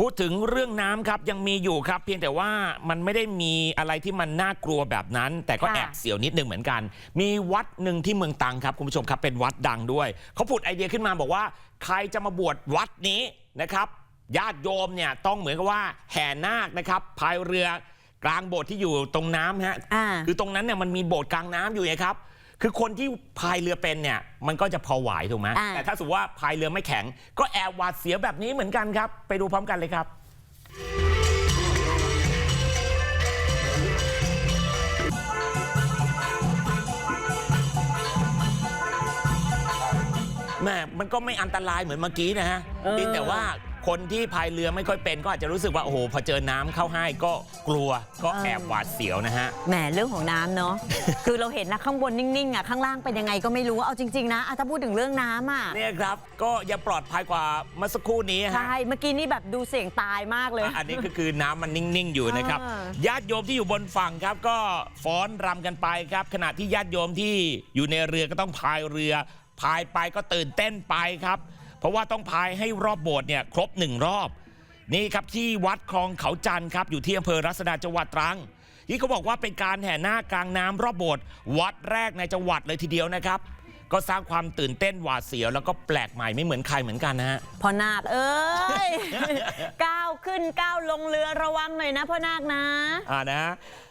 พูดถึงเรื่องน้ำครับยังมีอยู่ครับ เพียงแต่ว่ามันไม่ได้มีอะไรที่มันน่ากลัวแบบนั้น แต่ก็ค่ะแอบเสียวนิดนึงเหมือนกัน มีวัดหนึ่งที่เมืองตรังครับคุณผู้ชมครับเป็นวัดดังด้วยเขาผุดไอเดียขึ้นมาบอกว่า ใครจะมาบวชวัดนี้นะครับญาติโยมเนี่ยต้องเหมือนกับว่าแห่นาคนะครับพายเรือกลางโบสถ์ที่อยู่ตรงน้ำฮะอ่าคือตรงนั้นเนี่ยมันมีโบสถ์กลางน้ำอยู่ไงครับ คือคนที่พายเรือเป็นเนี่ย มันก็จะพอไหวถูกไหมอ่า แต่ถ้าสมมติว่าพายเรือไม่แข็ง ก็แอบหวาดเสียวแบบนี้เหมือนกันครับ ไปดูพร้อมกันเลยครับ แม่มันก็ไม่อันตรายเหมือนเมื่อกี้นะฮะเออ เพียงแต่ว่า คนที่พายเรือไม่ค่อยเป็นก็อาจจะรู้สึกว่าโอ้โหพอเจอน้ำเข้าให้ก็กลัวก็แอบหวาดเสียวนะฮะ แหมเรื่องของน้ำเนาะ คือเราเห็นนะข้างบนนิ่งๆอะข้างล่างเป็นยังไงก็ไม่รู้เอาจริง ๆ นะอะถ้าพูดถึงเรื่องน้ำอะเนี่ยครับก็ยังปลอดภัยกว่าเมื่อสักครู่นี้ฮะ ใช่เมื่อกี้นี่แบบดูเสี่ยงตายมากเลย อะอันนี้ก็คือน้ำมันนิ่ง ๆ อยู่นะครับ อ่า ญาติโยมที่อยู่บนฝั่งครับ ก็ฟ้อนรำกันไปครับ ขณะที่ญาติโยมที่อยู่ในเรือก็ต้องพายเรือ พายไปก็ตื่นเต้นไปครับ เพราะว่าต้องพายให้รอบโบสถ์เนี่ยครบหนึ่งรอบ นี่ครับที่วัดคลองเขาจันทร์ครับอยู่ที่อำเภอรัศดาจังหวัดตรังที่เขาบอกว่าเป็นการแห่หน้ากลางน้ำรอบโบสถ์วัดแรกในจังหวัดเลยทีเดียวนะครับ ก็สร้างความตื่นเต้นหวาดเสียว แล้วก็แปลกใหม่ไม่เหมือนใครเหมือนกันนะฮะพ่อนาคเอ้ยก้าวขึ้นก้าวลงเรือระวังหน่อยนะพ่อนาคนะอ่านะ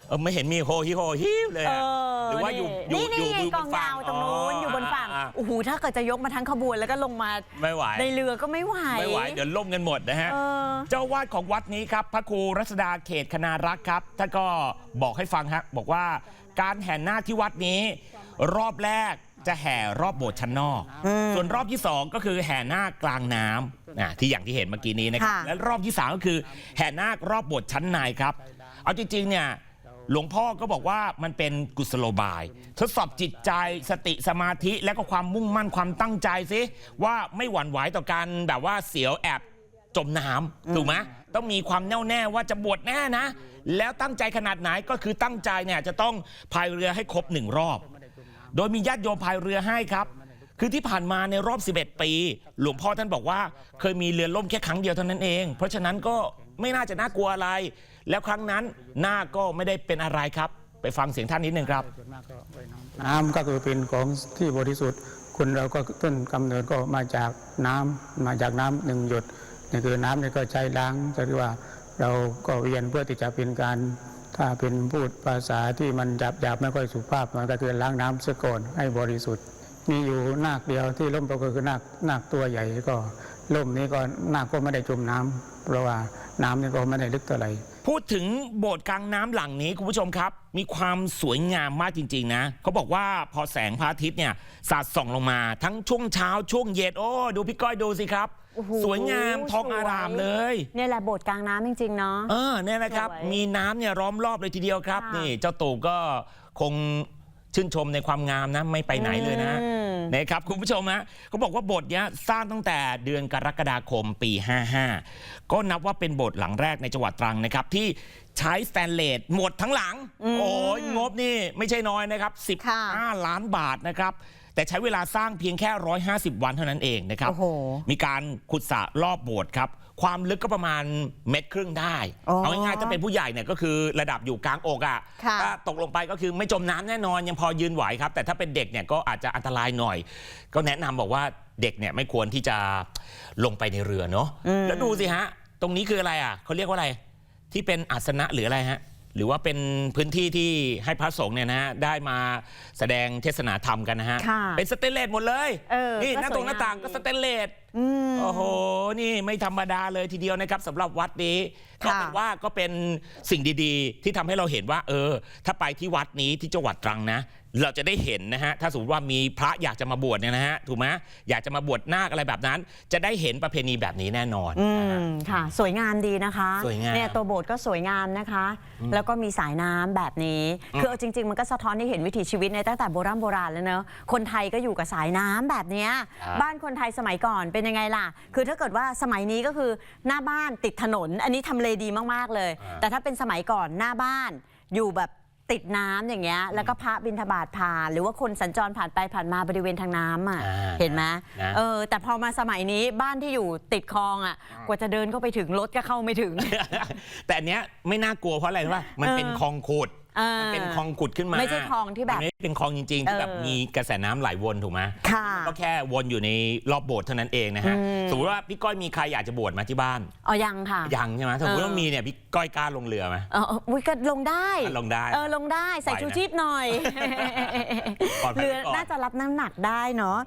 เออไม่เห็นมีโฮฮิโฮฮิวเลยเออะอหรือว่าอยู่อยู่นี่อยู่นี่อยู่กบองนฝั่ยาวตรงนู้นอยู่บนฝั่งอ่าโอ้โหถ้าเกิดจะยกมาทั้งขบวนแล้วก็ลงมาไม่ไหว ในเรือก็ไม่ไหวไม่ไหว เดี๋ยวล่มกันหมดนะฮะ เออ เจ้าวาดของวัดนี้ครับ พระครูรัศดาเขตคณารักษ์ครับท่านก็บอกให้ฟังฮะบอกว่าการแห่นาคที่วัดนี้ รอบแรกจะแห่รอบโบสถ์ชั้นนอกส่วนรอบที่สองก็คือแห่นาคกลางน้ำนะที่อย่างที่เห็นเมื่อกี้นี้นะครับค่ะ และรอบที่สามก็คือแห่นาครอบโบสถ์ชั้นในครับ เอาจริงๆเนี่ย หลวงพ่อก็บอกว่ามันเป็นกุศโลบาย ทดสอบจิตใจสติสมาธิและก็ความมุ่งมั่นความตั้งใจสิว่าไม่หวั่นไหวต่อการแบบว่าเสียวแอบจมน้ำถูกไหมต้องมีความแน่วแน่ว่าจะบวชแน่นะ แล้วตั้งใจขนาดไหนก็คือตั้งใจเนี่ยจะต้องพายเรือให้ครบหนึ่งรอบ โดยมีญาติโยมพายเรือให้ครับคือที่ผ่านมาในรอบ 11 ปี หลวงพ่อท่านบอกว่า เคยมีเรือล่มแค่ครั้งเดียวเท่านั้นเอง เพราะฉะนั้นก็ ไม่น่าจะน่ากลัวอะไร แล้วครั้งนั้นหน้าก็ไม่ได้เป็นอะไรครับ ไปฟังเสียงท่านนิดนึงครับน้ำก็คือเป็นของที่บริสุทธิ์คนเราก็ต้นกำเนิดก็มาจากน้ำมาจากน้ำหนึ่งหยดนี่คือน้ำนี่ก็ใช้ล้างก็คือว่าเราก็เวียนเพื่อที่จะเป็นการถ้าเป็นพูดภาษาที่มันหยาบหยาบๆไม่ค่อยสุภาพมันก็คือล้างน้ำเสียก่อนให้บริสุทธิ์ มีอยู่นาคเดียวที่ล่มก็คือนาคนาคตัวใหญ่ก็ล่มนี้ก็นาคก็ไม่ได้จมน้ำเพราะว่าน้ำนี่ก็ไม่ได้ลึกเท่าไหร่พูดถึงโบสถ์กลางน้ำหลังนี้คุณผู้ชมครับ มีความสวยงามมากจริง ๆ นะเขาบอกว่าพอแสงพระอาทิตย์เนี่ยสาดส่องลงมา ทั้งช่วงเช้าช่วงเย็นโอ้ดูพี่ก้อยดูสิครับโอ้โหสวยงามทองอารามเลยเนี่ยแหละโบสถ์กลางน้ำจริงๆเนาะเออเนี่ยนะครับสวยมีน้ำเนี่ยล้อมรอบเลยทีเดียวครับค่ะนี่เจ้าตู่ก็คงชื่นชมในความงามนะไม่ไปไหนเลยนะอืม นะครับคุณผู้ชมฮะเขาบอกว่าโบสถ์เนี้ยสร้างตั้งแต่เดือนกรกฎาคมปี 55 ก็นับว่าเป็นโบสถ์หลังแรกในจังหวัดตรังนะครับที่ใช้สแตนเลสหมดทั้งหลังโอ้ยงบนี่ไม่ใช่น้อยนะครับ ค่ะ 15 ล้านบาทนะครับ แต่ใช้เวลาสร้างเพียงแค่ 150 วันเท่านั้นเองนะครับ โอ้โห มีการขุดสระรอบโบสถ์ครับ ความลึกก็ประมาณเม็ดครึ่งได้ อ๋อเอาง่ายๆถ้าเป็นผู้ใหญ่เนี่ยก็คือระดับอยู่กลางอกอะค่ะ ถ้าตกลงไปก็คือไม่จมน้ำแน่นอนยังพอยืนไหวครับ แต่ถ้าเป็นเด็กเนี่ยก็อาจจะอันตรายหน่อย ก็แนะนำบอกว่าเด็กเนี่ยไม่ควรที่จะลงไปในเรือเนาะแล้วดูสิฮะ ตรงนี้คืออะไรอะเขาเรียกว่าอะไร ที่เป็นอาสนะหรืออะไรฮะ หรือว่าเป็นพื้นที่ที่ให้พระสงฆ์เนี่ยนะฮะได้มาแสดงเทศนาธรรมกันนะฮะค่ะเป็นสเตนเลสหมดเลยเออนี่ก็หน้าตรงสวยหน้าต่างงามก็สเตนเลสอืม โอ้โห นี่ไม่ธรรมดาเลยทีเดียวนะครับสำหรับวัดนี้ก็ค่ะเป็นว่าก็เป็นสิ่งดีๆ ที่ทำให้เราเห็นว่า เออ ถ้าไปที่วัดนี้ที่จังหวัดตรังนะ เราจะได้เห็นนะฮะถ้าสมมติว่ามีพระอยากจะมาบวชเนี่ยนะฮะถูกไหมอยากจะมาบวชนาคอะไรแบบนั้น จะได้เห็นประเพณีแบบนี้แน่นอนอืนะฮะ มค่ะ สวยงามดีนะคะสวยงามเนี่ยตัวโบสถ์ก็สวยงามนะคะ แล้วก็มีสายน้ำแบบนี้อืมคือเอาจริง ๆ มันก็สะท้อนให้เห็นวิถีชีวิตในตั้งแต่โบราณโบราณแล้วเนอะคนไทยก็อยู่กับสายน้ำแบบเนี้ยครับ บ้านคนไทยสมัยก่อนเป็นยังไงล่ะ คือถ้าเกิดว่าสมัยนี้ก็คือหน้าบ้านติดถนน อันนี้ทำเลดีมากๆเลย แต่ถ้าเป็นสมัยก่อนหน้าบ้านอยู่แบบ ติดน้ำอย่างเงี้ยแล้วก็พระบิณฑบาตผ่าน หรือว่าคนสัญจรผ่านไปผ่านมาบริเวณทางน้ำอะอ่าเห็นไหมนะเออแต่พอมาสมัยนี้บ้านที่อยู่ติดคลองอะกว่าจะเดินเข้าไปถึงรถก็เข้าไม่ถึง แต่อันเนี้ยไม่น่ากลัวเพราะอะไรรู้ป่ะมันเป็นเออ คลองขุดเออมันเป็นคลองขุดขึ้นมาไม่ใช่คลองที่แบบมันไม่ได้เป็นคลองจริงๆที่แบบเออ มีกระแสน้ำไหลวนถูกไหม ค่ะ ก็แค่วนอยู่ในรอบโบสถ์เท่านั้นเองนะฮะ อืม สมมติว่าพี่ก้อยมีใครอยากจะบวชมาที่บ้าน อ๋อยังค่ะ ยังใช่ไหมสมมติว่าเออมีเนี่ยพี่ก้อยกล้าลงเรือไหมเออเอออุ้ยก็ลงได้ลงได้ เออลงได้ใส่ไหวนะชูชีพหน่อยปลอดภัยเรือไว้ก่อนน่าจะรับน้ำหนักได้เนาะ